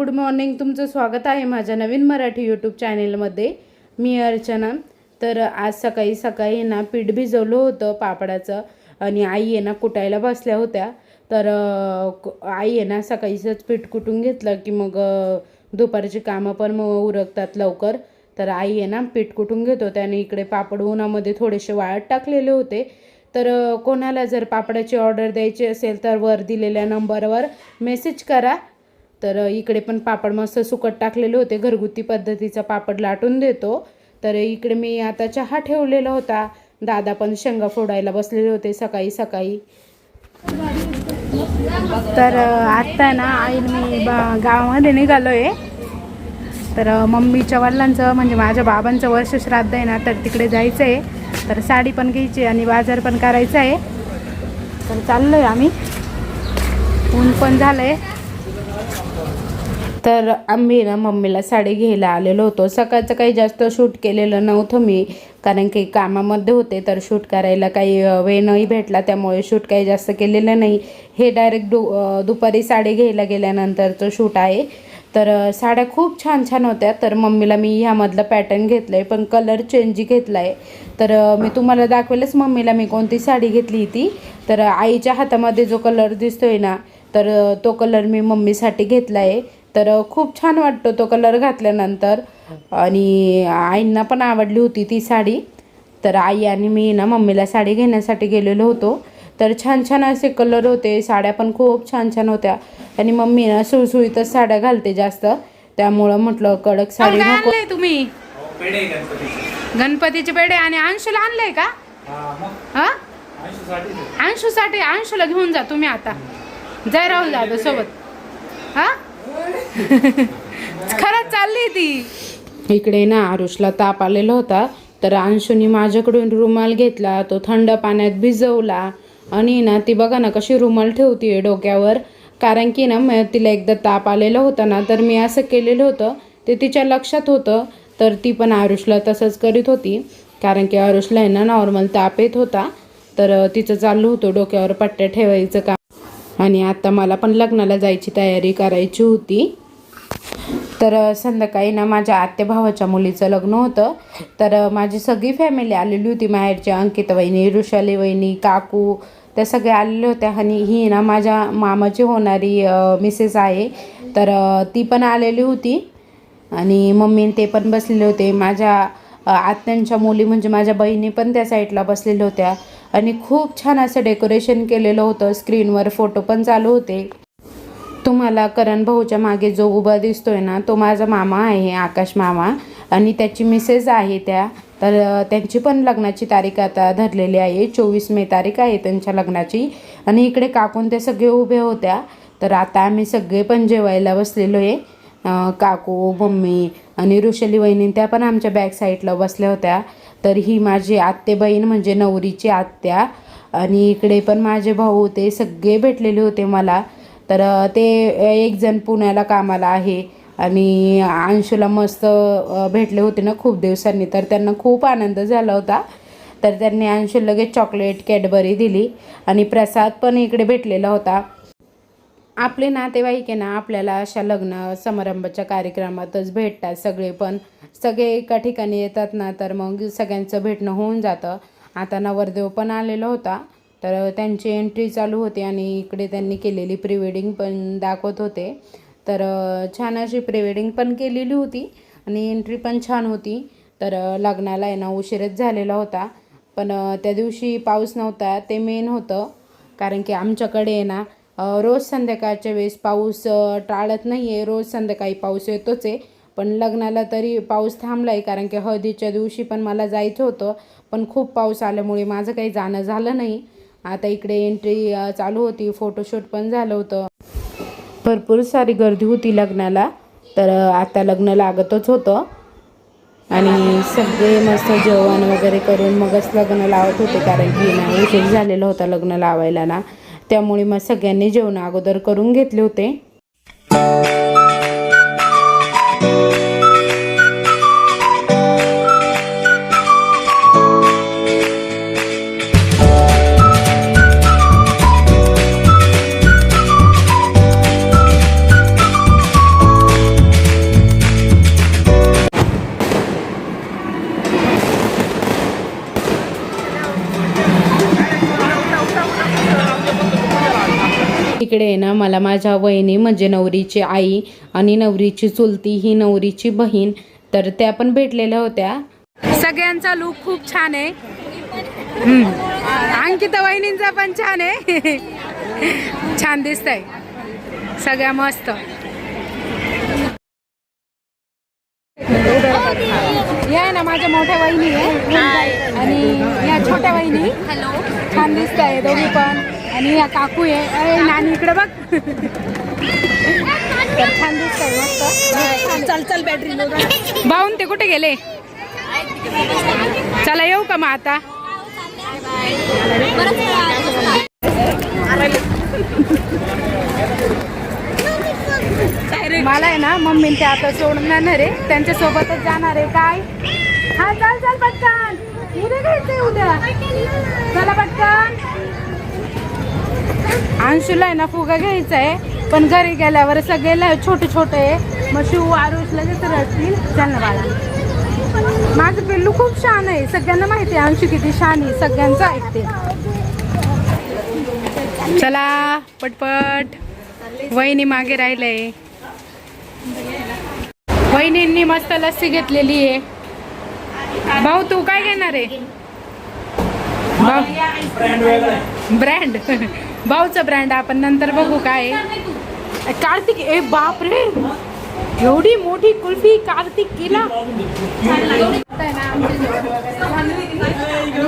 Good morning. तुमचं स्वागत आहे माझ्या नवीन मराठी यूट्यूब चॅनेलमध्ये. मी अर्चना. तर आज सकाळी सकाळी ना पीठ भिजवलं होतं पापडाचं आणि आई आहे ना कुटायला बसल्या होत्या. तर आई आहे ना सकाळीचंच पीठ कुटून घेतलं की मग दुपारची कामं पण मग उरकतात लवकर. तर आई आहे ना पीठ कुटून घेत होत्या आणि इकडे पापड उन्हामध्ये थोडेसे वाळत टाकलेले होते. तर कोणाला जर पापडाची ऑर्डर द्यायची असेल तर वर दिलेल्या नंबरवर मेसेज करा. तर इकडे पण पापड मस्त सुकट टाकलेले होते. घरगुती पद्धतीचा पापड लाटून देतो. तर इकडे मी आता चहा ठेवलेला होता. दादा पण शेंगा फोडायला बसलेले होते सकाळी सकाळी. तर आत्ता ना आई मी बा गावामध्ये निघालो आहे तर मम्मीच्या वडिलांचं म्हणजे माझ्या बाबांचं वर्ष श्राद्ध आहे ना तर तिकडे जायचं आहे तर साडी पण घ्यायची आणि बाजार पण करायचा आहे तर चाललो आहे आम्ही. ऊन पण झालं आहे तर आम्ही ना मम्मीला साडी घ्यायला आलेलो होतो. सकाळचं काही जास्त शूट केलेलं नव्हतं मी कारण की कामामध्ये होते तर शूट करायला काही वेळ नाही भेटला त्यामुळे शूट काही जास्त केलेलं नाही. हे डायरेक्ट दु दुपारी साडी घ्यायला गेल्यानंतरचं शूट आहे. तर साड्या खूप छान छान होत्या. तर मम्मीला मी ह्यामधलं पॅटर्न घेतलं आहे पण कलर चेंज घेतला आहे तर मी तुम्हाला दाखवेलच मम्मीला मी कोणती साडी घेतली ती तर आईच्या हातामध्ये जो कलर दिसतोय ना तर तो कलर मी मम्मीसाठी घेतला आहे तर खूप छान वाटतो तो कलर घातल्यानंतर. आणि आईंना पण आवडली होती ती साडी. तर आई आणि मी ना मम्मीला साडी घेण्यासाठी गेलेलो होतो. तर छान छान असे कलर होते. साड्या पण खूप छान छान होत्या. आणि मम्मी ना सुळसुळीतच साड्या घालते जास्त. त्यामुळं म्हटलं कडक साडी नको. तुम्ही? पेढे गणपतीचे. गणपतीचे पेढे आणि अंशूला आणलंय का? हा हा. अंशूसाठी अंशूला घेऊन जा तुम्ही आता. जय राहुल दादा सोबत. हा? खरंच चालली ती. इकडे ना आरुषला ताप आलेला होता तर अंशुनी माझ्याकडून रुमाल घेतला तो थंड पाण्यात भिजवला. आणि ना ती बघा ना कशी रुमाल ठेवतीये डोक्यावर. कारण की ना तिला एकदा ताप आलेला होता ना तर मी असं केलेलं होतं ते तिच्या लक्षात होतं. तर ती पण आरुषला तसंच करीत होती. कारण की आरुषला आहे ना नॉर्मल ताप येत होता. तर तिचं चाललं होतं डोक्यावर पट्ट्या ठेवायचं काम. आणि आता मला पण लग्नाला जायची तयारी करायची होती. तर संध्याकाळी ना माझ्या आत्या भावाच्या मुलीचं लग्न होतं. तर माझी सगळी फॅमिली आलेली होती माहेरची. अंकिता वहिनी ऋषाली वहिनी काकू त्या सगळ्या आलेल्या होत्या. आणि ही ना माझ्या मामाची होणारी मिसेस आहे. तर ती पण आलेली होती. आणि मम्मी ते पण बसलेले होते. माझ्या आत्यांच्या मुली म्हणजे माझ्या बहिणी पण त्या साईडला बसलेल्या होत्या. आणि खूप छान असं डेकोरेशन केलेलं होतं. स्क्रीनवर फोटो पण चालू होते. तुम्हाला करण भाऊच्या मागे जो उभा दिसतोय ना तो माझा मामा आहे आकाश मामा. आणि त्याची मिसेस आहे त्या. तर त्यांची पण लग्नाची तारीख आता धरलेली आहे. चोवीस मे तारीख आहे त्यांच्या लग्नाची. आणि इकडे काकून त्या सगळे उभे होत्या. तर आता आम्ही सगळे पण जेवायला बसलेलो आहे काकू मम्मी आणि ऋषली वहिनी त्या पण आमच्या बॅक साईडला बसल्या होत्या. तर ही माझी आत्ते बहीण म्हणजे नवरीची आत्या. आणि इकडे पण माझे भाऊ होते सगळे भेटलेले होते मला. तर ते एक जण पुण्याला कामाला आहे आणि अंशूला मस्त भेटले होते ना खूप दिवसांनी तर त्यांना खूप आनंद झाला होता. तर त्यांनी अंशू लगेच चॉकलेट कॅडबरी दिली आणि प्रसाद पण इकडे भेटलेला होता. आपले नातेवाईक आहे ना आपल्याला अशा लग्न समारंभाच्या कार्यक्रमातच भेटतात सगळे पण. सगळे एका ठिकाणी येतात ना तर मग सगळ्यांचं भेटणं होऊन जातं. आता नवरदेव पण आलेला होता. तर त्यांची एंट्री चालू होती आणि इकडे त्यांनी केलेली प्री वेडिंग पण दाखवत होते. तर छान अशी प्री वेडिंग पण केलेली होती आणि एंट्री पण छान होती. तर लग्नाला आहे ना उशीरच झालेला होता. पण त्या दिवशी पाऊस नव्हता ते मेन होतं. कारण की आमच्याकडे आहे ना रोज संध्याकाळच्या वेळेस पाऊस टाळत नाही आहे रोज संध्याकाळी पाऊस येतोच आहे. पण लग्नाला तरी पाऊस थांबला आहे कारण की हळदीच्या दिवशी पण मला जायचं होतं. पण खूप पाऊस आल्यामुळे माझं काही जाणं झालं नाही. आता इकडे एंट्री चालू होती. फोटोशूट पण झालं होतं. भरपूर सारी गर्दी होती लग्नाला. तर आता लग्न लागतच होतं. आणि सगळे मस्त जेवण वगैरे करून मगच लग्न लावत होते. कारण की ना उशीर झालेला होता लग्न लावायला ना. त्यामुळे मग सगळ्यांनी जेवण अगोदर करून घेतले होते. इकडे आहे ना मला माझ्या वहिनी म्हणजे नवरीची आई आणि नवरीची चुलती ही नवरीची बहीण तर त्या पण भेटलेल्या होत्या. सगळ्यांचा लुक खूप छान आहे. आणखी अंकिता वहिनींचा पण छान आहे. छान दिसतंय. सगळ्या मस्त. या ना माझ्या मोठ्या वहिनी आहे. आणि या छोट्या वहिनी. हॅलो छान दिसत आहे दोघी पण. आणि या काकू आहे. नानी इकडे बघ. तर छान मस्त. चल चल बॅटरी भाऊन ते कुठे गेले? चला येऊ का मग आता? मला आहे ना मम्मी ते आता सोडून जाणार आहे त्यांच्या सोबतच जाणार आहे. काय? हा चल चल पटकन. उद्या घ्यायचंय उद्या. चला पटकन. अंशूला आहे ना फुगा घ्यायचा आहे पण घरी गेल्यावर सगळे छोटे छोटे आहे. मग शिव आरुष लगेच रडतील चल ना बाळा. माझं पिल्लू खूप छान आहे. सगळ्यांना माहिती आहे अंशू किती छान आहे. सगळ्यांचं ऐकते. चला पटपट. वहिनी मागे राहिलंय. वहिनींनी मस्त लस्सी घेतलेली आहे. भाऊ तू काय घेणार आहे? ब्रँड. भाऊचा ब्रँड आपण नंतर बघू काय. कार्तिक ए बाप रे एवढी मोठी कुल्फी कार्तिक केला आणि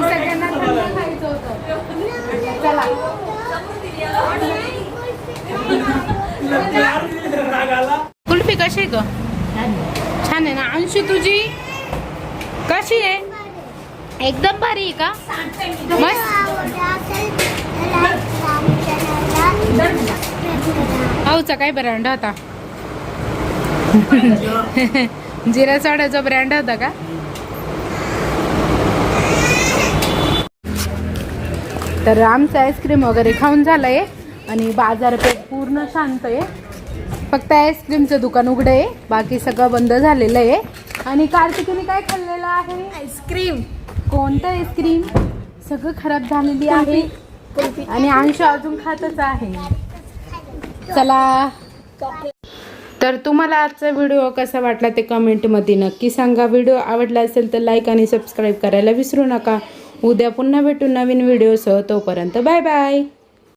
सगळ्यांना थंड खायचं होतं. चला राग आला कुल्फी कशी आहे ग छान आहे ना अंशू तुझी कशी आहे एकदम भारी आहे का? भाऊचा काय ब्रँड होता? जिरा सोड्याचा ब्रँड होता का? तर आमचं आईस्क्रीम वगैरे खाऊन झालंय आणि बाजारपेठ पूर्ण शांत आहे. फक्त आईस्क्रीमचं दुकान उघडं आहे. बाकी सगळं बंद झालेलं आहे. आणि कार्तिकीने काय खाल्लेलं आहे? आईस्क्रीम कोणतं आईस्क्रीम सगळं खराब झालेली आहे? आणि अंश अजून खातच आहे. चला. तर तुम्हाला आजचा व्हिडिओ कसा वाटला ते कमेंटमध्ये नक्की सांगा. व्हिडिओ आवडला असेल तर लाईक आणि सबस्क्राईब करायला विसरू नका. उद्या पुन्हा भेटू नवीन व्हिडिओसह. तोपर्यंत बाय बाय